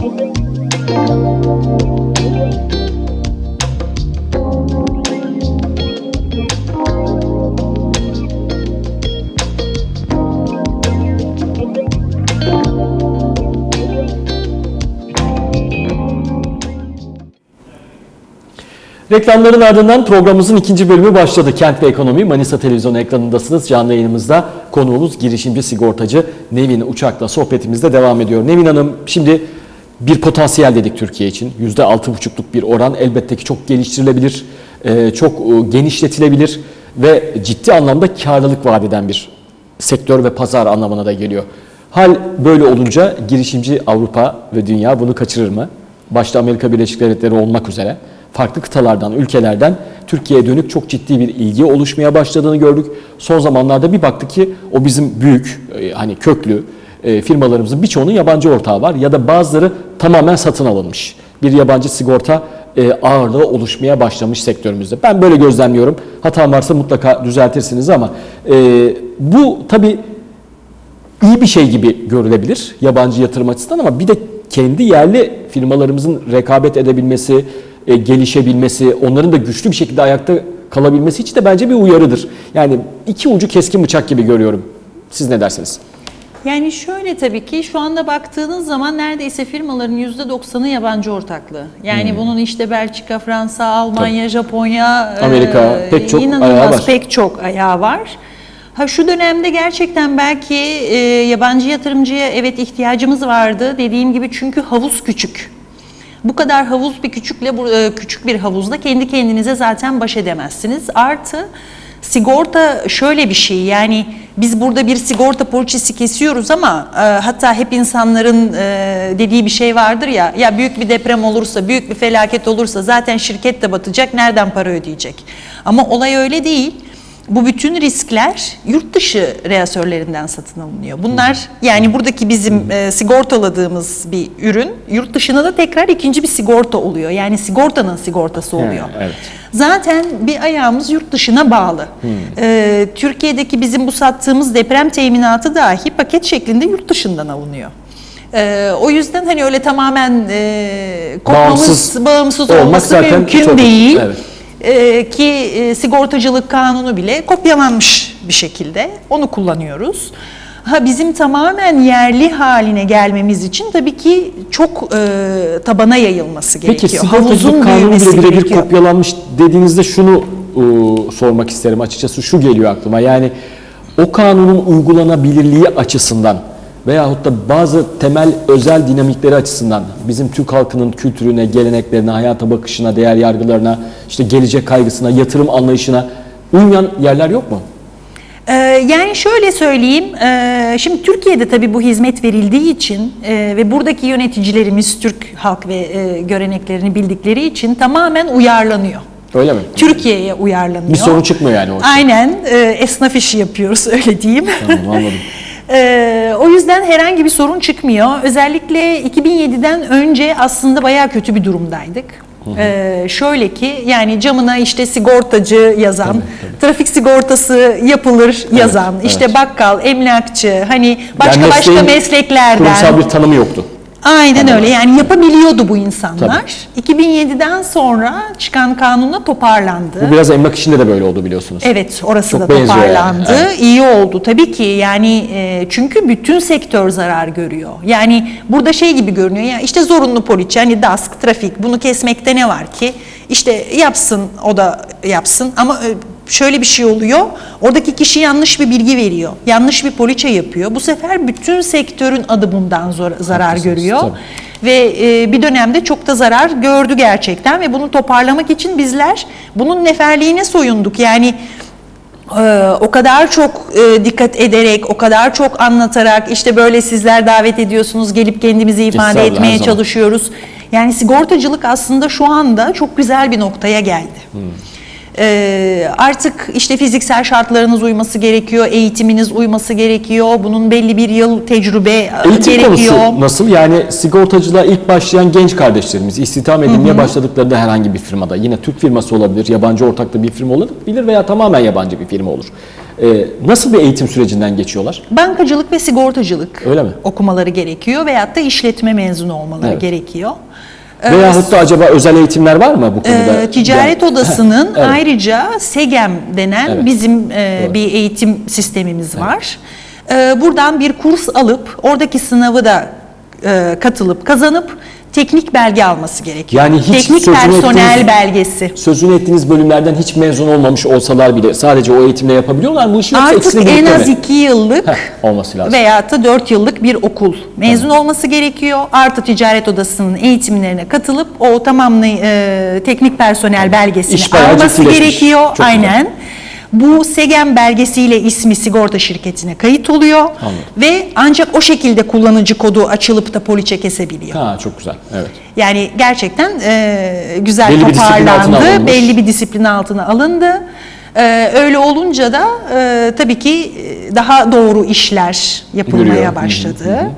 Reklamların ardından programımızın ikinci bölümü başladı. Kent ve Ekonomi Manisa Televizyon ekranındasınız. Canlı yayınımızda konuğumuz girişimci sigortacı Nevin Uçak'la sohbetimizde devam ediyor. Nevin Hanım şimdi bir potansiyel dedik Türkiye için. %6,5'luk bir oran elbette ki çok geliştirilebilir, e, çok e, genişletilebilir ve ciddi anlamda karlılık vaat eden bir sektör ve pazar anlamına da geliyor. Hal böyle olunca girişimci Avrupa ve dünya bunu kaçırır mı? Başta Amerika Birleşik Devletleri olmak üzere farklı kıtalardan, ülkelerden Türkiye'ye dönük çok ciddi bir ilgi oluşmaya başladığını gördük. Son zamanlarda bir baktık ki o bizim büyük, e, hani köklü e, firmalarımızın birçoğunun yabancı ortağı var ya da bazıları tamamen satın alınmış. Bir yabancı sigorta e, ağırlığı oluşmaya başlamış sektörümüzde. Ben böyle gözlemliyorum. Hatam varsa mutlaka düzeltirsiniz ama e, bu tabii iyi bir şey gibi görülebilir yabancı yatırım açısından ama bir de kendi yerli firmalarımızın rekabet edebilmesi, e, gelişebilmesi, onların da güçlü bir şekilde ayakta kalabilmesi için de bence bir uyarıdır. Yani iki ucu keskin bıçak gibi görüyorum. Siz ne dersiniz? Yani şöyle tabii ki şu anda baktığınız zaman neredeyse firmaların %90'ı yabancı ortaklığı. Yani bunun işte Belçika, Fransa, Almanya, Japonya, Amerika, e, pek çok inanılmaz ayağı var. pek çok ayağı var. Ha şu dönemde gerçekten belki e, yabancı yatırımcıya evet ihtiyacımız vardı. Dediğim gibi çünkü havuz küçük. Bu kadar havuz bir küçükle bu- e, küçük bir havuzda kendi kendinize zaten baş edemezsiniz. Artı sigorta şöyle bir şey yani biz burada bir sigorta poliçesi kesiyoruz ama e, hatta hep insanların e, dediği bir şey vardır ya ya büyük bir deprem olursa büyük bir felaket olursa zaten şirket de batacak nereden para ödeyecek? Ama olay öyle değil. Bu bütün riskler yurt dışı reasörlerinden satın alınıyor. Bunlar yani buradaki bizim e, sigortaladığımız bir ürün yurt dışına da tekrar ikinci bir sigorta oluyor. Yani sigortanın sigortası oluyor. evet. Zaten bir ayağımız yurt dışına bağlı. E, Türkiye'deki bizim bu sattığımız deprem teminatı dahi paket şeklinde yurt dışından alınıyor. E, o yüzden hani öyle tamamen e, kopmamız, Bağımsız bağımsız, olması mümkün değil. evet. Ee, ki e, sigortacılık kanunu bile kopyalanmış bir şekilde onu kullanıyoruz. Ha bizim tamamen yerli haline gelmemiz için tabii ki çok e, tabana yayılması Peki gerekiyor. sigortacılık kanunu büyümesi bile birebir gerekiyor. kopyalanmış dediğinizde şunu e, sormak isterim açıkçası şu geliyor aklıma yani o kanunun uygulanabilirliği açısından veyahut da bazı temel özel dinamikleri açısından bizim Türk halkının kültürüne, geleneklerine, hayata bakışına, değer yargılarına, işte gelecek kaygısına, yatırım anlayışına uymayan yerler yok mu? Ee, yani şöyle söyleyeyim, e, şimdi Türkiye'de tabii bu hizmet verildiği için e, ve buradaki yöneticilerimiz Türk halk ve e, göreneklerini bildikleri için tamamen uyarlanıyor. Öyle mi? Türkiye'ye uyarlanıyor. Bir sorun çıkmıyor yani o. Aynen, e, esnaf işi yapıyoruz öyle diyeyim. Tamam, anladım. Ee, o yüzden herhangi bir sorun çıkmıyor. Özellikle 2007'den önce aslında bayağı kötü bir durumdaydık. Ee, şöyle ki yani camına işte sigortacı yazan, trafik sigortası yapılır yazan, işte evet. bakkal, emlakçı, hani başka Yani başka mesleklerden. Kurumsal bir tanımı yoktu. Aynen öyle yani yapabiliyordu bu insanlar. 2007'den sonra çıkan kanunla toparlandı. Bu biraz emlak işinde de böyle oldu biliyorsunuz. Evet orası Çok da benziyor yani, toparlandı. evet. İyi oldu tabii ki yani e, çünkü bütün sektör zarar görüyor. Yani burada şey gibi görünüyor ya işte zorunlu poliçe hani DASK, trafik bunu kesmekte ne var ki? İşte yapsın o da yapsın ama e, şöyle bir şey oluyor. Oradaki kişi yanlış bir bilgi veriyor. Yanlış bir poliçe yapıyor. Bu sefer bütün sektörün adı bundan zor- zarar Haklısınız, görüyor. tabii. Ve e, bir dönemde çok da zarar gördü gerçekten ve bunu toparlamak için bizler bunun neferliğine soyunduk. Yani ee, o kadar çok e, dikkat ederek, o kadar çok anlatarak işte böyle sizler davet ediyorsunuz, gelip kendimizi ifade her etmeye çalışıyoruz. Yani sigortacılık aslında şu anda çok güzel bir noktaya geldi. Hmm. Ee, artık işte fiziksel şartlarınız uyması gerekiyor, eğitiminiz uyması gerekiyor. Bunun belli bir yıl tecrübe e, Eğitim gerekiyor. konusu nasıl? Yani sigortacılığa ilk başlayan genç kardeşlerimiz istihdam edilmeye başladıklarında herhangi bir firmada yine Türk firması olabilir, yabancı ortaklı bir firma olabilir veya tamamen yabancı bir firma olur. E, nasıl bir eğitim sürecinden geçiyorlar? Bankacılık ve sigortacılık Öyle mi? okumaları gerekiyor veyahut da işletme mezunu olmaları Evet. gerekiyor. Veyahut da acaba özel eğitimler var mı bu konuda? Ee, Ticaret Yani- Odası'nın Evet. ayrıca SEGEM denen Evet. bizim e, Doğru. bir eğitim sistemimiz var. Ee, buradan bir kurs alıp oradaki sınavı da e, katılıp kazanıp teknik belge alması gerekiyor. Yani hiç teknik personel ettiğiniz- belgesi. Sözünü ettiğiniz bölümlerden hiç mezun olmamış olsalar bile sadece o eğitimle yapabiliyorlar mı bu işi yoksa Artık en az mi? iki yıllık Heh, olması lazım. veya da 4 yıllık bir okul mezun olması gerekiyor. Artı ticaret odasının eğitimlerine katılıp o tamamlı e, teknik personel belgesini alması gerekiyor. Çok güzel. Bu SEGEM belgesiyle ismi sigorta şirketine kayıt oluyor ve ancak o şekilde kullanıcı kodu açılıp da poliçe kesebiliyor. Ha çok güzel. Evet. Yani gerçekten e, güzel Belli bir toparlandı, alınmış. belli bir disiplin altına alındı. E, öyle olunca da e, tabii ki e, daha doğru işler yapılmaya Yürüyor. Hı hı, başladı.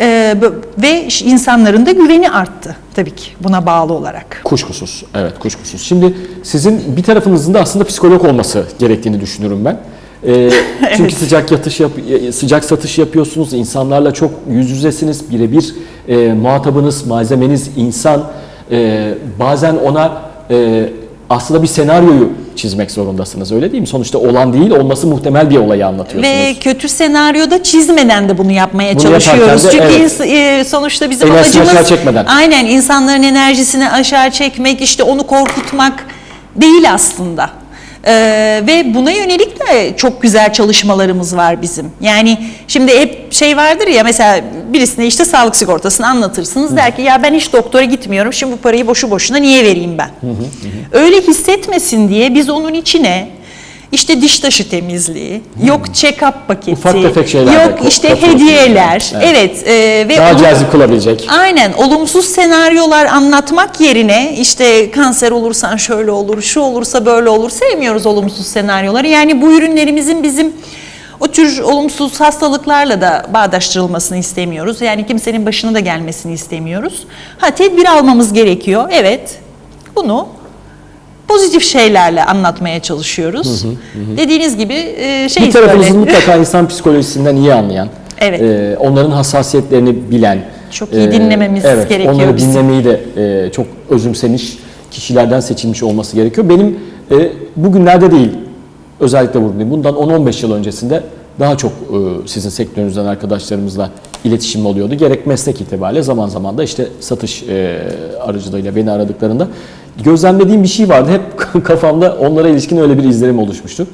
E, ve insanların da güveni arttı tabii ki buna bağlı olarak. Kuşkusuz. Evet kuşkusuz. Şimdi sizin bir tarafınızın da aslında psikolog olması gerektiğini düşünüyorum ben. Ee, çünkü Evet. sıcak yatış yap, sıcak satış yapıyorsunuz. insanlarla çok yüz yüzesiniz. Birebir e, muhatabınız, malzemeniz insan. E, bazen ona e, aslında bir senaryoyu çizmek zorundasınız. Öyle değil mi? Sonuçta olan değil, olması muhtemel bir olayı anlatıyorsunuz. Ve kötü senaryoda çizmeden de bunu yapmaya Bunu çalışıyoruz. de Çünkü evet. e, sonuçta bizim Enerjisini amacımız çekmeden. aynen insanların enerjisini aşağı çekmek, işte onu korkutmak değil aslında. Ee, ve buna yönelik de çok güzel çalışmalarımız var bizim. Yani şimdi hep şey vardır ya mesela birisine işte sağlık sigortasını anlatırsınız der ki ya ben hiç doktora gitmiyorum şimdi bu parayı boşu boşuna niye vereyim ben? Öyle hissetmesin diye biz onun içine işte diş taşı temizliği, yok check-up paketi, Ufak tefek şeyler de yok ko- işte hediyeler. Evet. Evet, e, ve Daha onu- cazip kılabilecek. Aynen olumsuz senaryolar anlatmak yerine işte kanser olursan şöyle olur, şu olursa böyle olur sevmiyoruz olumsuz senaryoları. Yani bu ürünlerimizin bizim o tür olumsuz hastalıklarla da bağdaştırılmasını istemiyoruz. Yani kimsenin başına da gelmesini istemiyoruz. Ha tedbir almamız gerekiyor. Evet. Bunu pozitif şeylerle anlatmaya çalışıyoruz. Dediğiniz gibi e, şey bir tarafınızın böyle. mutlaka insan psikolojisinden iyi anlayan, Evet. e, onların hassasiyetlerini bilen, Çok iyi dinlememiz evet, gerekiyor Onları bizim. dinlemeyi de e, çok özümsemiş kişilerden seçilmiş olması gerekiyor. Benim e, bugünlerde değil, özellikle vurgulayayım, bundan 10-15 yıl öncesinde daha çok e, sizin sektörünüzden arkadaşlarımızla iletişim oluyordu. Gerek meslek itibariyle zaman zaman da işte satış e, aracılığıyla beni aradıklarında gözlemlediğim bir şey vardı. Hep kafamda onlara ilişkin öyle bir izlenim oluşmuştu.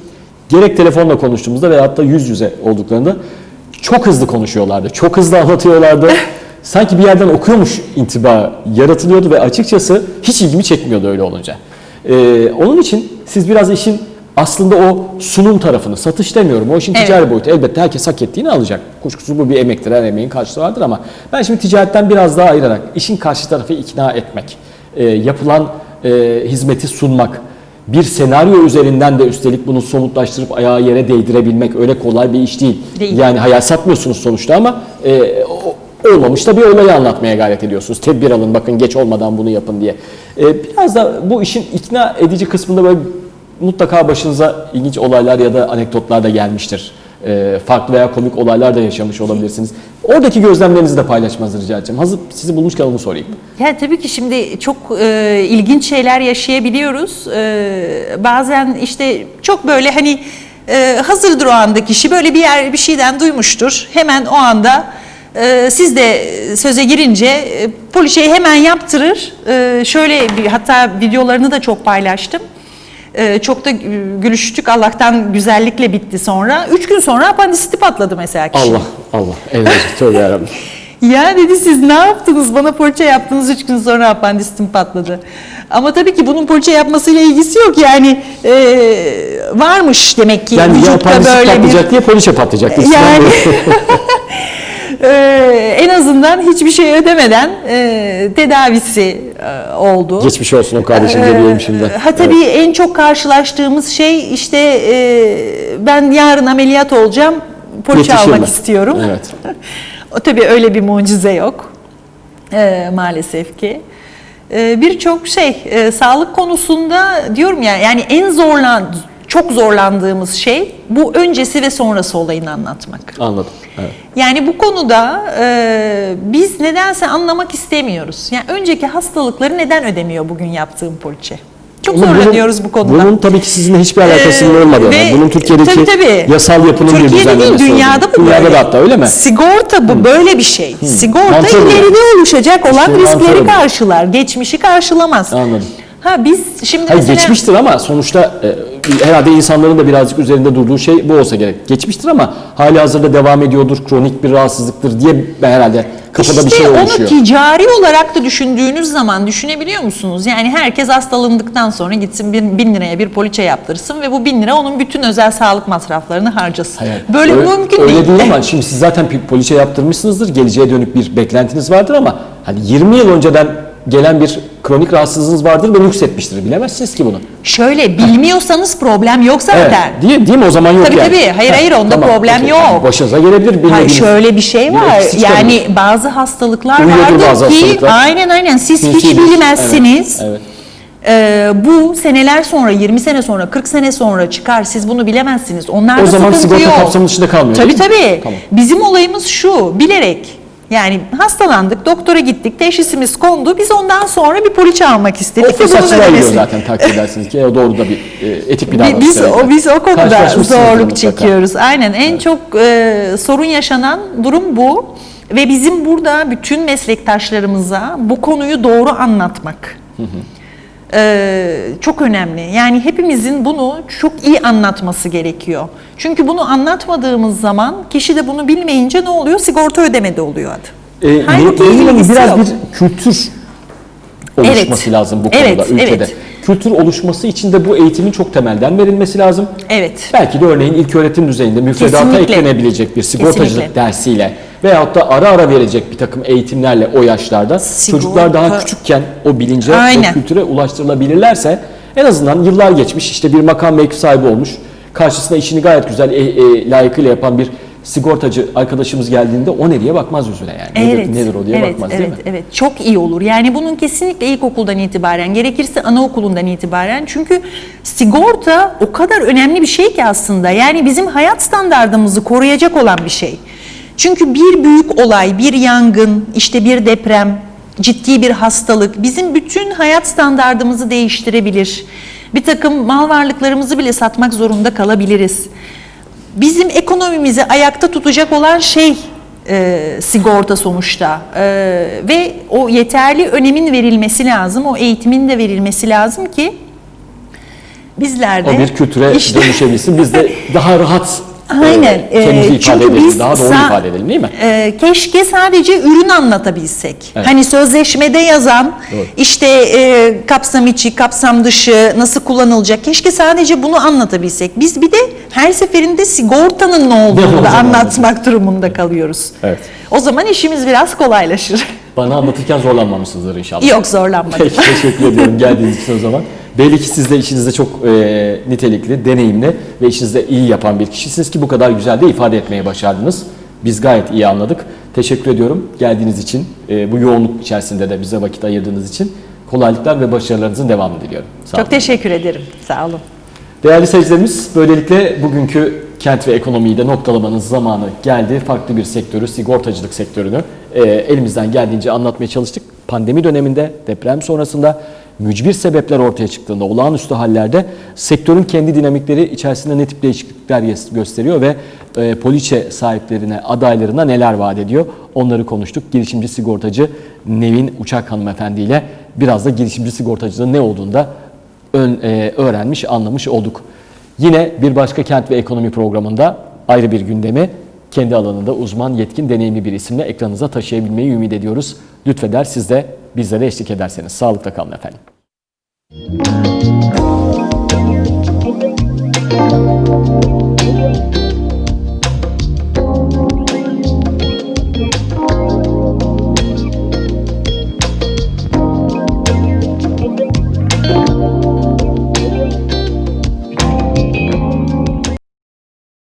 Gerek telefonla konuştuğumuzda veyahut da yüz yüze olduklarında çok hızlı konuşuyorlardı. Çok hızlı anlatıyorlardı. Sanki bir yerden okuyormuş intiba yaratılıyordu ve açıkçası hiç ilgimi çekmiyordu öyle olunca. Ee, onun için siz biraz işin aslında o sunum tarafını, satış demiyorum. O işin Evet. ticari boyutu. Elbette herkes hak ettiğini alacak. Kuşkusuz bu bir emektir. Her emeğin karşılığı vardır ama ben şimdi ticaretten biraz daha ayırarak işin karşı tarafı ikna etmek, e, yapılan e, hizmeti sunmak, bir senaryo üzerinden de üstelik bunu somutlaştırıp ayağı yere değdirebilmek öyle kolay bir iş değil. Değil. Yani hayal satmıyorsunuz sonuçta ama e, o- olmamış da bir olayı anlatmaya gayret ediyorsunuz. Tedbir alın bakın geç olmadan bunu yapın diye. E, biraz da bu işin ikna edici kısmında böyle mutlaka başınıza ilginç olaylar ya da anekdotlar da gelmiştir. E, farklı veya komik olaylar da yaşamış olabilirsiniz. Oradaki gözlemlerinizi de paylaşmanızı rica edeceğim. Hazır sizi bulmuşken onu sorayım. Ya tabii ki şimdi çok e, ilginç şeyler yaşayabiliyoruz. E, bazen işte çok böyle hani e, hazırdır o anda kişi böyle bir yer bir şeyden duymuştur. Hemen o anda e, siz de söze girince e, poliçeyi hemen yaptırır. E, şöyle bir hatta videolarını da çok paylaştım. E, çok da gü- gülüştük. Allah'tan güzellikle bitti sonra. Üç gün sonra apandisiti patladı mesela kişi. Allah Allah. Evet tövbe yarabbim. Ya dedi siz ne yaptınız? Bana poliçe yaptınız üç gün sonra apandisitim patladı. Ama tabii ki bunun poliçe yapmasıyla ilgisi yok. Yani e, varmış demek ki Yani ya vücutta apandistit böyle bir... patlayacak diye poliçe patlayacak. Yani biri. e, en azından hiçbir şey ödemeden e, tedavisi e, oldu. Geçmiş olsun o kardeşimize diyelim şimdi. Ha tabii en çok karşılaştığımız şey işte e, ben yarın ameliyat olacağım. Yetişir almak mi? istiyorum. Evet. o tabii öyle bir mucize yok. E, maalesef ki. E, Birçok şey e, sağlık konusunda diyorum ya yani en zorlan çok zorlandığımız şey bu öncesi ve sonrası olayını anlatmak. Anladım. Evet. Yani bu konuda e, biz nedense anlamak istemiyoruz. Yani önceki hastalıkları neden ödemiyor bugün yaptığım poliçe? Çok Ama bunun- zorlanıyoruz bu konuda. Bunun tabii ki sizinle hiçbir alakasının Ee, olmadığı. ve- bunun Türkiye'deki tabii, tabii. yasal yapının bir Türkiye'de değil düzenlemesi dünyada bu Dünyada böyle. da hatta öyle mi? Sigorta bu böyle bir şey. Sigorta Mantığı bu. ileride oluşacak olan İşte riskleri karşılar. Geçmişi karşılamaz. Anladım. Ha biz şimdi Hayır mesela geçmiştir ama sonuçta e, herhalde insanların da birazcık üzerinde durduğu şey bu olsa gerek. Geçmiştir ama hali hazırda devam ediyordur, kronik bir rahatsızlıktır diye herhalde kafada işte bir şey onu oluşuyor. ticari olarak da düşündüğünüz zaman düşünebiliyor musunuz? Yani herkes hastalandıktan sonra gitsin bin, bin liraya bir poliçe yaptırsın ve bu bin lira onun bütün özel sağlık masraflarını harcasın. Hayır, Böyle öyle, mümkün öyle değil. değil ama şimdi siz zaten poliçe yaptırmışsınızdır. Geleceğe dönük bir beklentiniz vardır ama hani 20 yıl önceden gelen bir kronik rahatsızlığınız vardır ve nüksetmiştir. Bilemezsiniz ki bunu. Şöyle bilmiyorsanız problem yok zaten. Evet. Değil, değil mi? O zaman yok Tabii yani. tabii. Hayır, Ha, hayır, onda problem okey. yok. Başınıza gelebilir. Hayır şöyle bir şey bir var. çıkabilir. Yani bazı hastalıklar Uyuyordur vardır bazı ki hastalıklar. aynen aynen siz hiç bilmezsiniz. Evet, evet. Ee, bu seneler sonra 20 sene sonra 40 sene sonra çıkar siz bunu bilemezsiniz. Onlarda O zaman sigorta kapsamının içinde kalmıyor Tabii mi? tabii. Tamam. Bizim olayımız şu bilerek yani hastalandık doktora gittik teşhisimiz kondu biz ondan sonra bir poliçe almak O istedik. fırsatçılığa gidiyor ödemesini- zaten takdir edersiniz ki o doğru da bir e, etik bir Bi- davranış. Biz o biz o konuda zorluk çekiyoruz. Aynen en çok e, sorun yaşanan durum bu ve bizim burada bütün meslektaşlarımıza bu konuyu doğru anlatmak. E, çok önemli. Yani hepimizin bunu çok iyi anlatması gerekiyor. Çünkü bunu anlatmadığımız zaman kişi de bunu bilmeyince ne oluyor? Sigorta ödemedi oluyor adı. E, Halbuki biraz yok. bir kültür oluşması Evet. lazım bu konuda Evet, ülkede. evet. Kültür oluşması için de bu eğitimin çok temelden verilmesi lazım. Evet. Belki de örneğin ilk öğretim düzeyinde müfredata Kesinlikle. eklenebilecek bir sigortacılık Kesinlikle. dersiyle veyahut da ara ara verecek bir takım eğitimlerle o yaşlarda Sigorta. çocuklar daha küçükken o bilince, Aynen. o kültüre ulaştırılabilirlerse en azından yıllar geçmiş işte bir makam mevki sahibi olmuş karşısına işini gayet güzel e, e, layıkıyla yapan bir sigortacı arkadaşımız geldiğinde o nereye bakmaz yüzüne yani. Nedir, Evet, nedir o diye evet, bakmaz evet, değil mi? Evet, çok iyi olur. Yani bunun kesinlikle ilkokuldan itibaren, gerekirse anaokulundan itibaren. Çünkü sigorta o kadar önemli bir şey ki aslında. Yani bizim hayat standartımızı koruyacak olan bir şey. Çünkü bir büyük olay, bir yangın, işte bir deprem, ciddi bir hastalık bizim bütün hayat standartımızı değiştirebilir. Bir takım mal varlıklarımızı bile satmak zorunda kalabiliriz. Bizim ekonomimizi ayakta tutacak olan şey e, sigorta sonuçta E, ve o yeterli önemin verilmesi lazım, o eğitimin de verilmesi lazım ki bizler de O bir kültüre işte- dönüşebilsin. Biz de daha rahat Aynen. e, kendimizi Ee, ifade çünkü edelim. biz Daha doğru ifade edelim değil mi? Ee, keşke sadece ürün anlatabilsek. Evet. Hani sözleşmede yazan Doğru. işte e, kapsam içi, kapsam dışı nasıl kullanılacak. Keşke sadece bunu anlatabilsek. Biz bir de her seferinde sigortanın ne olduğunu da anlatmak durumunda kalıyoruz. Evet. O zaman işimiz biraz kolaylaşır. Bana anlatırken zorlanmamışsınızdır inşallah. Yok zorlanmadım. Peki teşekkür ediyorum geldiğiniz için o zaman. Belli ki siz de işinizde çok e, nitelikli, deneyimli ve işinizde iyi yapan bir kişisiniz ki bu kadar güzel de ifade etmeye başardınız. Biz gayet iyi anladık. Teşekkür ediyorum geldiğiniz için, e, bu yoğunluk içerisinde de bize vakit ayırdığınız için. Kolaylıklar ve başarılarınızın devamını diliyorum. Sağ olun. Çok teşekkür ederim. Sağ olun. Değerli seyircilerimiz, böylelikle bugünkü kent ve ekonomiyi de noktalamanın zamanı geldi. Farklı bir sektörü, sigortacılık sektörünü e, elimizden geldiğince anlatmaya çalıştık. Pandemi döneminde, deprem sonrasında, mücbir sebepler ortaya çıktığında, olağanüstü hallerde sektörün kendi dinamikleri içerisinde ne tip değişiklikler gö- gösteriyor ve e, poliçe sahiplerine, adaylarına neler vaat ediyor onları konuştuk. Girişimci sigortacı Nevin Uçak hanımefendi ile biraz da girişimci sigortacılığın ne olduğunu da ön- e, öğrenmiş, anlamış olduk. Yine bir başka kent ve ekonomi programında ayrı bir gündemi kendi alanında uzman, yetkin, deneyimli bir isimle ekranınıza taşıyabilmeyi ümit ediyoruz. Lütfeder siz de bizlere eşlik ederseniz. Sağlıkla kalın efendim. Müzik